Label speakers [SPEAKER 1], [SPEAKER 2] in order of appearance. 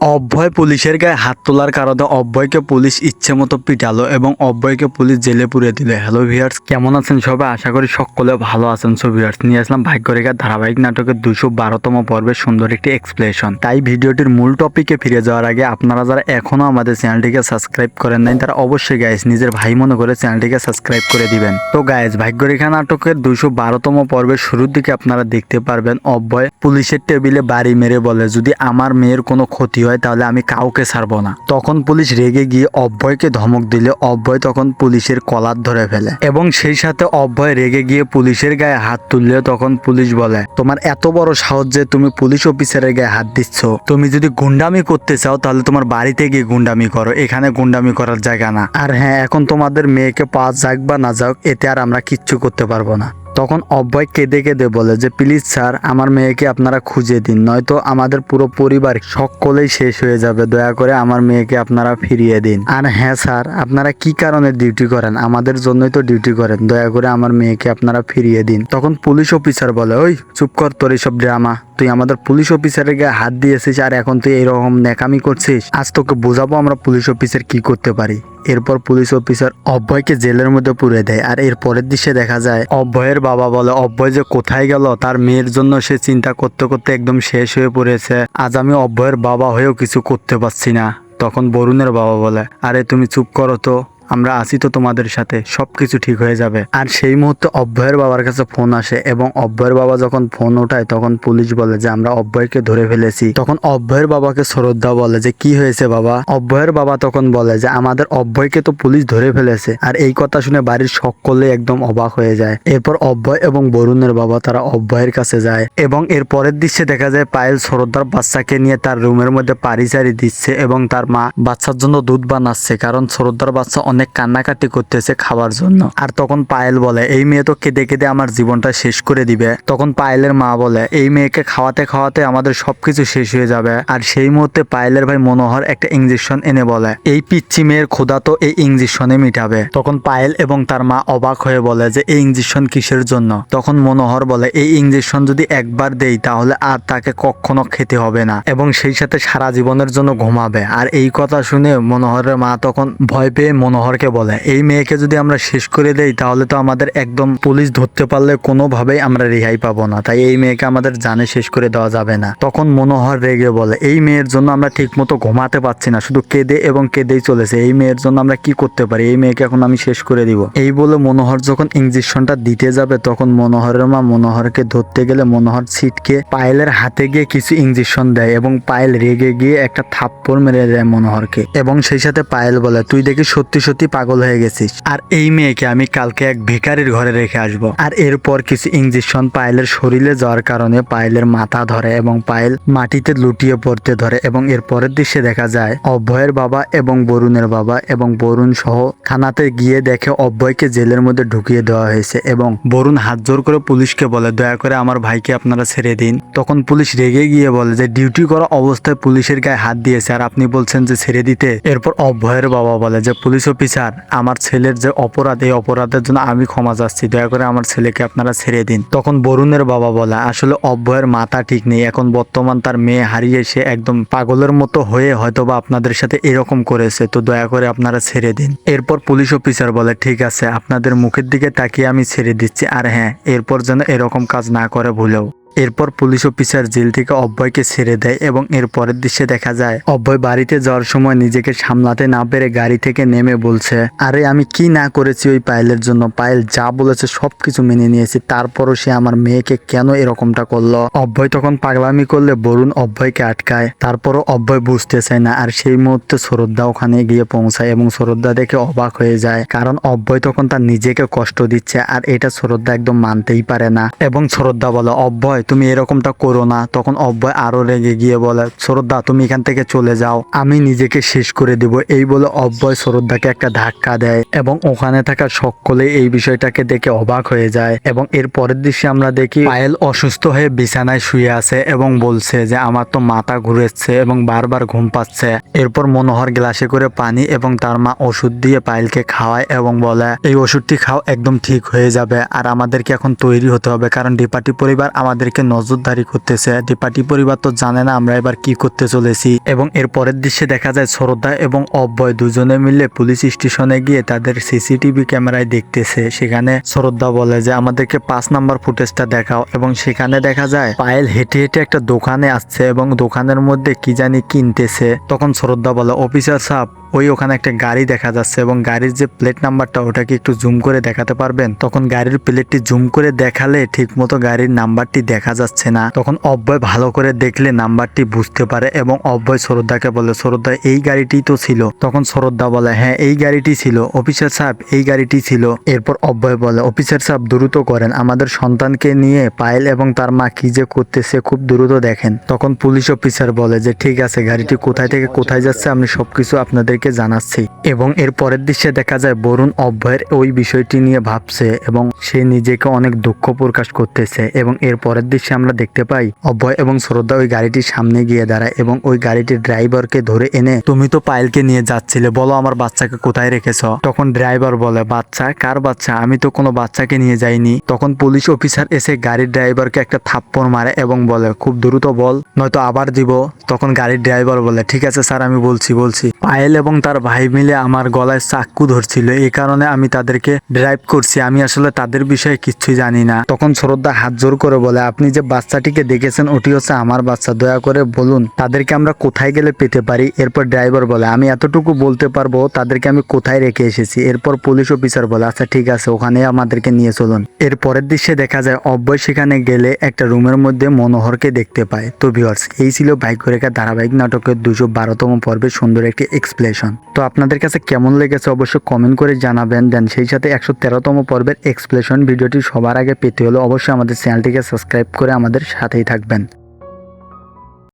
[SPEAKER 1] অভয় পুলিশের গায়ে হাত তোলার কারণে অভয়কে পুলিশ ইচ্ছে মতো পিটালো এবং অভয়কে পুলিশ জেলে পুরে দিল। হ্যালো ভিয়ার্স কেমন আছেন সবাই? আশা করি সকলে ভালো আছেন। সো ভিয়ার্স নিয়ে আসলাম ভাগ্যরেখার ধারাবাহিক নাটকের দুশো বারোতম পর্বের সুন্দর একটি এক্সপ্লেশন তাই ভিডিওটির মূল টপিকে ফিরে যাওয়ার আগে আপনারা যারা এখনও আমাদের চ্যানেলটিকে সাবস্ক্রাইব করেন নাই, তারা অবশ্যই গাইস নিজের ভাই মনে করে চ্যানেলটিকে সাবস্ক্রাইব করে দিবেন। তো গাইস ভাগ্যরেখা নাটকের দুশো বারোতম পর্বের শুরুর দিকে আপনারা দেখতে পারবেন, অভয় পুলিশের টেবিলে বাড়ি মেরে বলে, যদি আমার মেয়ের কোনো ক্ষতি হয় তাহলে আমি কাউকে ছাড়বো না। তখন পুলিশ রেগে গিয়ে অভয়কে ধমক দিলে অভয় তখন পুলিশের কলার ধরে ফেলে। এবং সেই সাথে অভয় রেগে গিয়ে পুলিশের গায়ে হাত তুললে, তখন পুলিশ বলে, তোমার এত বড় সাহস যে তুমি পুলিশ অফিসারের গায়ে হাত দিচ্ছ। তুমি যদি গুন্ডামি করতে চাও, তাহলে তোমার বাড়িতে গিয়ে গুন্ডামি করো। এখানে গুন্ডামি করার জায়গা না। আর হ্যাঁ এখন তোমাদের মেয়েকে পাওয়া যাক বা না যাক, এতে আর আমরা কিচ্ছু করতে পারব না। তখন অব্যয় কেঁদে কেঁদে বলে যে, প্লিজ স্যার, আমার মেয়েকে আপনারা খুঁজে দিন, নয়তো আমাদের পুরো পরিবার সকলেই শেষ হয়ে যাবে। দয়া করে আমার মেয়েকে আপনারা ফিরিয়ে দিন। আর হ্যাঁ স্যার, আপনারা কি কারণে ডিউটি করেন? আমাদের জন্যই তো ডিউটি করেন। দয়া করে আমার মেয়েকে আপনারা ফিরিয়ে দিন। তখন পুলিশ অফিসার বলে, ওই, চুপ কর, তোর এইসব ড্রামা তুই আমাদের পুলিশ অফিসারের গায়ে হাত দিয়েছিস আর এখন তুই এরকম ন্যাকামি করছিস? আজ তোকে বোঝাবো আমরা পুলিশ অফিসার কি করতে পারি। এরপর পুলিশ অফিসার অভয়কে জেলের মধ্যে পুরে দেয় আর এর পরের দৃশ্যে দেখা যায় অভয়ের বাবা বলে অভয় যে কোথায় গেল? তার মেয়ের জন্য সে চিন্তা করতে করতে একদম শেষ হয়ে পড়েছে। আজ আমি অভয়ের বাবা হয়েও কিছু করতে পারছি না। তখন বরুণের বাবা বলে, আরে তুমি চুপ করো তো। আমরা আছি তো তোমাদের সাথে, সবকিছু ঠিক হয়ে যাবে। আর সেই মুহূর্তে অভয়ের বাবার কাছে ফোন আসে এবং অভয়ের বাবা যখন ফোন ওঠায়, তখন পুলিশ বলে যে, আমরা অভয়কে ধরে ফেলেছি। তখন অভয়ের বাবাকে শ্রদ্ধা বলে যে, কি হয়েছে বাবা? অভয়ের বাবা তখন বলে যে, আমাদের অভয়কে তো পুলিশ ধরে ফেলেছে। আর এই কথা শুনে বাড়ির সকলে একদম অবাক হয়ে যায়। এরপর অভয় এবং বরুণের বাবা তারা অভয়ের কাছে যায় এবং এর পরের দৃশ্যে দেখা যায়, পায়েল শ্রদ্ধার বাচ্চাকে নিয়ে তার রুমের মধ্যে পারিচারি দিচ্ছে এবং তার মা বাচ্চার জন্য দুধ বানাচ্ছে। কারণ শ্রদ্ধার বাচ্চা অনেক কান্নাকাটি করতেছে খাওয়ার জন্য। আর তখন পায়েল বলে, এই মেয়ে তো কেঁদে কেঁদে আমার জীবনটা শেষ করে দিবে। তখন পায়েলের মা বলে, এই মেয়েকে খাওয়াতে খাওয়াতে আমাদের সবকিছু শেষ হয়ে যাবে। আর সেই মুহূর্তে পায়েলের ভাই মনোহর একটা ইঞ্জেকশন এনে বলে, এই পিচ্ছি মেয়ের ক্ষুধা তো এই ইঞ্জেকশনে মিটাবে। তখন পায়েল এবং তার মা অবাক হয়ে বলে, যে এই ইঞ্জেকশন কিসের জন্য? তখন মনোহর বলে, এই ইঞ্জেকশন যদি একবার দেই, তাহলে আর তাকে কখনো খেতে হবে না এবং সেই সাথে সারা জীবনের জন্য ঘুমাবে। আর এই কথা শুনে মনোহরের মা তখন ভয় পেয়ে মনোহরকে বলে, এই মেয়েকে যদি আমরা শেষ করে দেই, তাহলে তো আমাদের একদম পুলিশ ধরতে পারলে কোনোভাবেই আমরা রেহাই পাবো না। তাই এই মেয়েকে আমাদের জানে শেষ করে দেওয়া যাবে না। তখন মনোহর রেগে বলে, এই মেয়ের জন্য আমরা ঠিক মতো ঘুমাতে পারছি না, শুধু কেঁদে এবং কেঁদেই চলেছে। এই মেয়ের জন্য আমরা কি করতে পারি? এই মেয়েকে এখন আমি শেষ করে দিব। এই বলে মনোহর যখন ইঞ্জেকশনটা দিতে যাবে, তখন মনোহরের মা মনোহরকে ধরতে গেলে মনোহর ছিটকে পায়েলের হাতে গিয়ে কিছু ইঞ্জেকশন দেয় এবং পায়েল রেগে গিয়ে একটা থাপ্পড় মেরে দেয় মনোহরকে। এবং সেই সাথে পায়েল বলে, তুই দেখি সত্যি সত্যি পাগল হয়ে গেছিস। আর এই মেয়েকে আমি কালকে এক ভিখারির ঘরে রেখে আসব। আর এরপর কিছু ইঞ্জেকশন পায়েলের শরীরে যাওয়ার কারণে পায়েলের মাথা ধরে এবং পায়েল মাটিতে লুটিয়ে পড়তে ধরে এবং এর পরের দৃশ্যে দেখা যায় অভয়ের বাবা এবং বরুণের বাবা এবং বরুণ সহ থানাতে গিয়ে দেখে অভয়কে জেলের মধ্যে ঢুকিয়ে দেওয়া হয়েছে এবং বরুণ হাত জোর করে পুলিশকে বলে, দয়া করে আমার ভাইকে আপনারা ছেড়ে দিন। তখন পুলিশ রেগে গিয়ে বলে যে, ডিউটি করা অবস্থায় পুলিশের গায়ে হাত দিয়েছে আর আপনি বলছেন যে ছেড়ে দিতে? এরপর অভয়ের বাবা বলে যে, পুলিশ অফিসার, আমার ছেলের যে অপরাধ, এই অপরাধের জন্য আমি ক্ষমা চাচ্ছি। দয়া করে আমার ছেলেকে আপনারা ছেড়ে দিন। তখন বরুণের বাবা বলে, আসলে অভয়ের মাথা ঠিক নেই। এখন বর্তমান তার মেয়ে হারিয়ে সে একদম পাগলের মতো হয়ে হয়তোবা আপনাদের সাথে এরকম করেছে। তো দয়া করে আপনারা ছেড়ে দিন। এরপর পুলিশ অফিসার বলে, ঠিক আছে, আপনাদের মুখের দিকে তাকিয়ে আমি ছেড়ে দিচ্ছি। আর হ্যাঁ এরপর যেন এরকম কাজ না করে ভুলেও। এরপর পুলিশ অফিসার জেল থেকে অভয়কে ছেড়ে দেয় এবং এর পরের দৃশ্যে দেখা যায় অভয় বাড়িতে যাওয়ার সময় নিজেকে সামলাতে না পেরে গাড়ি থেকে নেমে বলছে, আরে আমি কি না করেছি ওই পায়েলের জন্য? পায়েল যা বলেছে সবকিছু মেনে নিয়েছি, তারপরও সে আমার মেয়েকে কেন এরকমটা করল? অভয় তখন পাগলামি করলে বরুণ অভয়কে আটকায়, তারপরও অভয় বুঝতে চায় না, আর সেই মুহূর্তে শ্রদ্ধা ওখানে গিয়ে পৌঁছায় এবং শ্রদ্ধা দেখে অবাক হয়ে যায়, কারণ অভয় তখন তার নিজেকে কষ্ট দিচ্ছে, আর এটা শ্রদ্ধা একদম মানতেই পারে না। এবং শ্রদ্ধা বলে অভয় তুমি এরকমটা করো না। তখন অভয় আরও রেগে গিয়ে বলে শ্রদ্ধা তুমি এখান থেকে চলে যাও। আমি নিজেকে শেষ করে দিব। এই বলে অভয় শ্রদ্ধাকে একটা ধাক্কা দেয় এবং ওখানে থাকা সকলে এই বিষয়টাকে দেখে অবাক হয়ে যায় এবং এর পরের দৃশ্যে আমরা দেখি, পায়েল অসুস্থ হয়ে বিছানায় শুয়ে আছে এবং বলছে যে, আমার তো মাথা ঘুরেছে এবং বারবার ঘুম পাচ্ছে। এরপর মনোহর গ্লাসে করে পানি এবং তার মা ওষুধ দিয়ে পায়েলকে খাওয়ায় এবং বলে, এই ওষুধটি খাও, একদম ঠিক হয়ে যাবে। আর আমাদেরকে এখন তৈরি হতে হবে, কারণ ডিপার্টি পরিবার আমাদের আমাদেরকে নজরদারি করতেছে। ডিপাটি পরিবার তো জানে না আমরা এবার কি করতে চলেছি। এবং এর পরের দৃশ্যে দেখা যায় শ্রদ্ধা এবং অব্যয় দুজনে মিলে পুলিশ স্টেশনে গিয়ে তাদের সিসিটিভি ক্যামেরায় দেখতেছে। সেখানে শ্রদ্ধা বলে যে, আমাদেরকে পাঁচ নাম্বার ফুটেজটা দেখাও। এবং সেখানে দেখা যায়, পায়েল হেঁটে হেঁটে একটা দোকানে আসছে এবং দোকানের মধ্যে কি জানি কিনতেছে। তখন শ্রদ্ধা বলে, অফিসার সাহেব ওই ওখানে একটা গাড়ি দেখা যাচ্ছে এবং গাড়ির যে প্লেট নাম্বারটা ওটাকে একটু জুম করে দেখাতে পারবেন। তখন গাড়ির প্লেটটি জুম করে দেখালে ঠিক মতো গাড়ির নাম্বারটি দেখা যাচ্ছে না। তখন অব্যয় ভালো করে দেখলে নাম্বারটি বুঝতে পারে এবং অব্যয় শ্রদ্ধাকে বলে শ্রদ্ধা এই গাড়িটি তো ছিল। তখন শ্রদ্ধা বলে হ্যাঁ এই গাড়িটি ছিল। অফিসার সাহেব, এই গাড়িটি ছিল। এরপর অব্যয় বলে, অফিসার সাহেব, দ্রুত করেন। আমাদের সন্তানকে নিয়ে পায়েল এবং তার মা কি যে করতেছে খুব দ্রুত দেখেন। তখন পুলিশ অফিসার বলে যে, ঠিক আছে, গাড়িটি কোথায় থেকে কোথায় যাচ্ছে, আমি সবকিছু আপনাদেরকে জানাচ্ছি এবং এর পরের দৃশ্যে দেখা যায় বরুণ অভয়ের ওই বিষয়টি নিয়ে ভাবছে এবং সে নিজেকে অনেক দুঃখ প্রকাশ করতেছে এবং এর পরের দৃশ্যে আমরা দেখতে পাই অভয় এবং শ্রদ্ধা ওই গাড়িটির সামনে গিয়ে দাঁড়ায় এবং ওই গাড়িটির ড্রাইভারকে ধরে এনে, তুমি তো পায়েলকে নিয়ে যাচ্ছিলে, বলো আমার বাচ্চাকে কোথায় রেখেছ? তখন ড্রাইভার বলে, বাচ্চা, কার বাচ্চা? আমি তো কোনো বাচ্চাকে নিয়ে যাইনি। তখন পুলিশ অফিসার এসে গাড়ির ড্রাইভারকে একটা থাপ্পড় মারে এবং বলে, খুব দ্রুত বল, নয়তো আবার দিব। তখন গাড়ির ড্রাইভার বলে, ঠিক আছে স্যার, আমি বলছি বলছি। পায়েল এবং তার ভাই মিলে আমার গলায় চাক্কু ধরছিল। এই কারণে আমি তাদেরকে ড্রাইভ করছি। আমি আসলে তাদের বিষয়ে কিচ্ছুই জানি না। তখন শ্রদ্ধা হাত জোর করে বলে, আপনি যে বাচ্চাটিকে দেখেছেন, ওটি হচ্ছে আমার বাচ্চা। দয়া করে বলুন, তাদেরকে আমরা কোথায় গেলে পেতে পারি? এরপর ড্রাইভার বলে, আমি এতটুকু বলতে পারব, তাদেরকে আমি কোথায় রেখে এসেছি? এরপর পুলিশ অফিসার বলে আচ্ছা ঠিক আছে ওখানে আমাদেরকে নিয়ে চলুন। এর পরের দৃশ্যে দেখা যায় অব্যয় সেখানে গেলে একটা রুমের মধ্যে মনোহরকে দেখতে পায়। তো ভিউয়ার্স এই ছিল ভাগ্যরেখা ধারাবাহিক নাটকের দুশো বারোতম পর্বে সুন্দর একটি এক্সপ্লেশন তো আপনাদের কাছে কেমন লেগেছে অবশ্যই কমেন্ট করে জানাবেন। দেন সেই সাথে একশো তেরোতম পর্বের এক্সপ্লেশন ভিডিওটি সবার আগে পেতে হলে অবশ্যই আমাদের চ্যানেলটিকে সাবস্ক্রাইব করে আমাদের সাথেই থাকবেন।